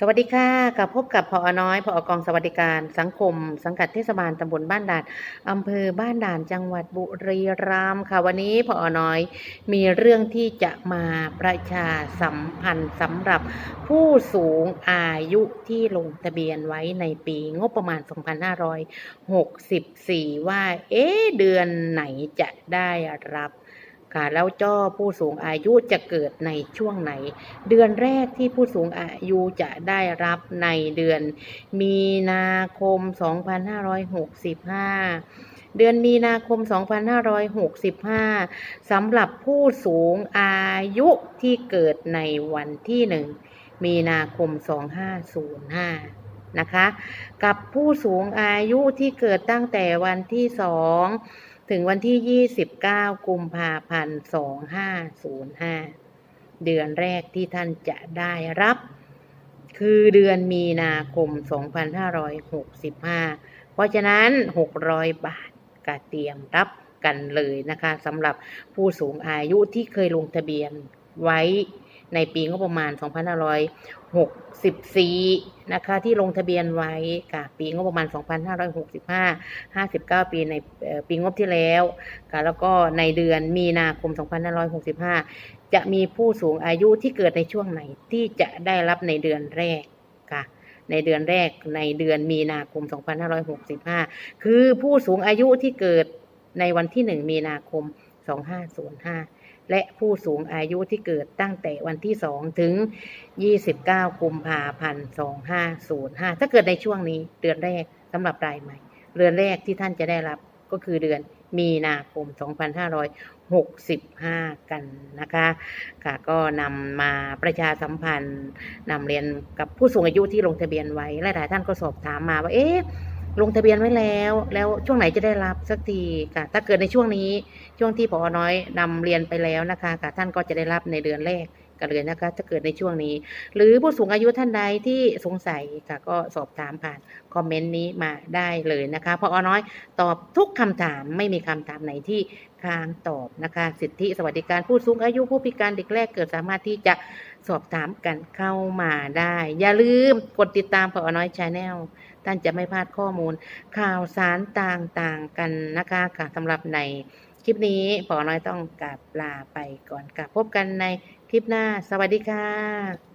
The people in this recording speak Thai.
สวัสดีค่ะกับพบกับพอน้อยพอกองสวัสดิการสังคม สังกัดเทศบาลตำบลบ้านด่านอำเภอบ้านด่านจังหวัดบุรีรัมย์ค่ะวันนี้พอน้อยมีเรื่องที่จะมาประชาสัมพันธ์สำหรับผู้สูงอายุที่ลงทะเบียนไว้ในปีงบประมาณ 2564 ว่า เอ๊เดือนไหนจะได้รับ ค่ะแล้วเจ้าผู้สูงอายุจะเกิดในช่วงไหน เดือนแรกที่ผู้สูงอายุจะได้รับในเดือน มีนาคม 2565เดือนมีนาคม 2565 สำหรับผู้สูงอายุที่เกิดในวันที่หนึ่งมีนาคม 2505 นะคะ กับผู้สูงอายุที่เกิดตั้งแต่วันที่สอง ถึงวันที่ 29 กุมภาพันธ์ 2505 เดือนแรกที่ท่านจะได้รับ คือเดือนมีนาคม 2565 เพราะฉะนั้น 600 บาทก็เตรียมรับกันเลยนะคะสำหรับผู้สูงอายุที่เคยลงทะเบียนไว้ ในปีงบประมาณ 2564 นะคะ ที่ลงทะเบียนไว้ค่ะปีงบประมาณ 2565 59 ปีในปีงบที่แล้วค่ะแล้วก็ในเดือนมีนาคม 2565 จะมีผู้สูงอายุที่เกิดในช่วงไหนที่จะได้รับในเดือนแรกค่ะในเดือนแรกในเดือนมีนาคม 2565 คือผู้สูงอายุที่เกิดในวันที่ 1 มีนาคม 2505 และผู้สูงอายุที่เกิดตั้งแต่วันที่ 2 ถึง 29 กุมภาพันธ์ 2505 ถ้าเกิดในช่วงนี้เดือนแรกสำหรับรายใหม่ เดือนแรกที่ท่านจะได้รับก็คือเดือนมีนาคม 2565 กันนะคะ ค่ะก็นำมาประชาสัมพันธ์นำเรียนกับผู้สูงอายุที่ลงทะเบียนไว้ และหลายท่านก็สอบถามมาว่า เอ๊ะ ลงทะเบียนไว้แล้ว แล้วช่วงไหนจะได้รับสักทีค่ะถ้าเกิดในช่วงนี้ช่วงที่พอน้อยนำเรียนไปแล้วนะคะค่ะท่านก็จะได้รับในเดือนแรก กันเลยนะคะถ้าเกิดในช่วงนี้ หรือผู้สูงอายุท่านใดที่สงสัยค่ะก็สอบถามผ่านคอมเมนต์นี้มาได้เลยนะคะพอน้อยตอบทุกคำถามไม่มีคำถามไหนที่ค้างตอบนะคะ สิทธิสวัสดิการผู้สูงอายุผู้พิการเด็กแรกเกิดสามารถที่จะสอบถามกันเข้ามาได้ อย่าลืมกดติดตามพอน้อยชาแนลท่านจะไม่พลาดข้อมูล ข่าวสารต่างๆกันนะคะค่ะสำหรับในคลิปนี้พอน้อยต้องกลับลาไปก่อนค่ะพบกันใน ลิปหน้า สวัสดีค่ะ